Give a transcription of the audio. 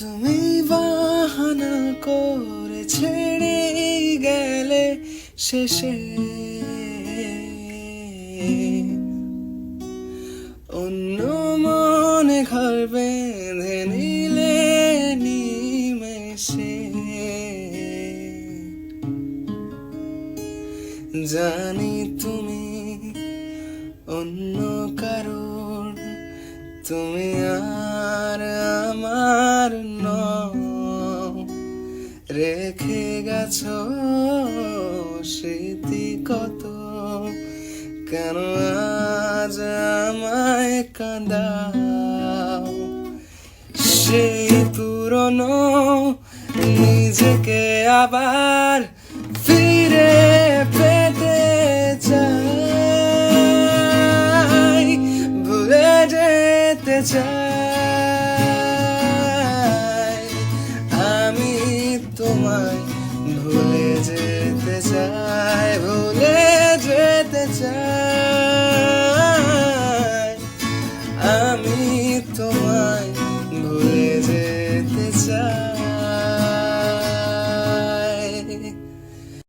তুমি বাহানা করে ছেড়ে গেলে শেষে। অন্য মনে ঘর বেঁধে নিলে নিমেষে। জানি তুমি অন্য কারণ তুমি আর আমার রেখে গেছ স্মৃতি কত? কেন আজ আমায় কাঁদাও? সেই পুরনো নিজেকে আবার ফিরে পেতে চাই। ভুলে যেতে চাই। তোমায় ভুলে যেতে চাই ভুলে যেতে চাই।